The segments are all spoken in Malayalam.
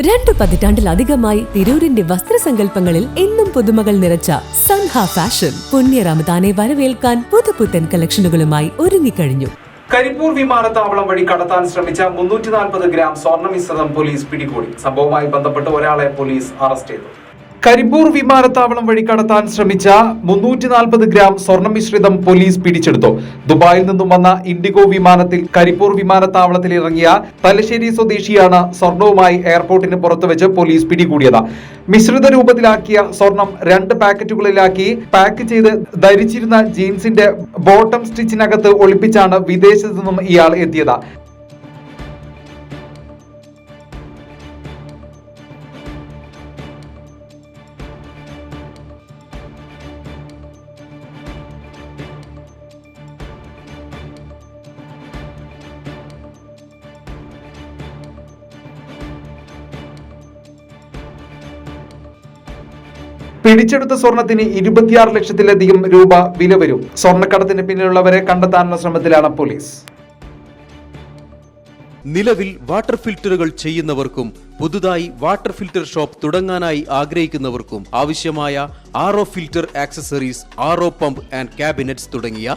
രണ്ടു പതിറ്റാണ്ടിലധികമായി തിരൂരിന്റെ വസ്ത്രസങ്കല്പങ്ങളിൽ എന്നും പുതുമകൾ നിറച്ച സൻഹ ഫാഷൻ. പുണ്യ റമദാനെ വരവേൽക്കാൻ പുതുപുത്തൻ കളക്ഷനുകളുമായി ഒരുങ്ങിക്കഴിഞ്ഞു. കരിപ്പൂർ വിമാനത്താവളം വഴി കടത്താൻ ശ്രമിച്ച മുന്നൂറ്റി നാൽപ്പത് ഗ്രാം സ്വർണ മിശ്രിതം പോലീസ് പിടികൂടി. സംഭവവുമായി ബന്ധപ്പെട്ട് ഒരാളെ പോലീസ് അറസ്റ്റ് ചെയ്തു. കരിപ്പൂർ വിമാനത്താവളം വഴി കടത്താൻ ശ്രമിച്ച മുന്നൂറ്റി നാൽപ്പത് ഗ്രാം സ്വർണ മിശ്രിതം പോലീസ് പിടിച്ചെടുത്തു. ദുബായിൽ നിന്നും വന്ന ഇൻഡിഗോ വിമാനത്തിൽ കരിപ്പൂർ വിമാനത്താവളത്തിൽ ഇറങ്ങിയ തലശ്ശേരി സ്വദേശിയാണ് സ്വർണവുമായി എയർപോർട്ടിന് പുറത്തുവെച്ച് പോലീസ് പിടികൂടിയത്. മിശ്രിത രൂപത്തിലാക്കിയ സ്വർണം രണ്ട് പാക്കറ്റുകളിലാക്കി പാക്ക് ചെയ്ത് ധരിച്ചിരുന്ന ജീൻസിന്റെ ബോട്ടം സ്റ്റിച്ചിനകത്ത് ഒളിപ്പിച്ചാണ് വിദേശത്തു നിന്നും ഇയാൾ എത്തിയത്. പിടിച്ചെടുത്ത സ്വർണത്തിന് ഇരുപത്തിയാറ് ലക്ഷത്തിലധികം രൂപ വില വരും. സ്വർണക്കടത്തിന് പിന്നിലുള്ളവരെ കണ്ടെത്താനുള്ള ശ്രമത്തിലാണ് പോലീസ്. നിലവിൽ വാട്ടർ ഫിൽറ്ററുകൾ ചെയ്യുന്നവർക്കും പുതുതായി വാട്ടർ ഫിൽറ്റർ ഷോപ്പ് തുടങ്ങാനായി ആഗ്രഹിക്കുന്നവർക്കും ആവശ്യമായ R filter accessories R pump and cabinets തുടങ്ങിയ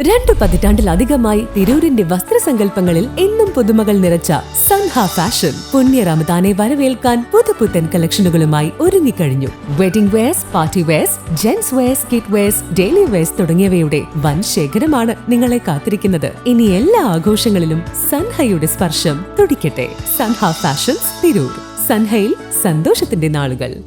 രണ്ടു പതിറ്റാണ്ടിലധികമായി തിരൂരിന്റെ വസ്ത്രസങ്കല്പങ്ങളിൽ എന്നും പുതുമകൾ നിറച്ച സൻഹ ഫാഷൻ. പുണ്യ റമദാനെ വരവേൽക്കാൻ പുതുപുത്തൻ കളക്ഷനുകളുമായി ഒരുങ്ങിക്കഴിഞ്ഞു. Wedding wears party wears gents wears kids wears daily wears തുടങ്ങിയവയുടെ വൻ ശേഖരമാണ് നിങ്ങളെ കാത്തിരിക്കുന്നത്. ഇനി എല്ലാ ആഘോഷങ്ങളിലും സൻഹയുടെ സ്പർശം തുടിക്കട്ടെ. സൻഹ ഫാഷൻസ് തിരൂർ. സൻഹയിൽ സന്തോഷത്തിന്റെ നാളുകൾ.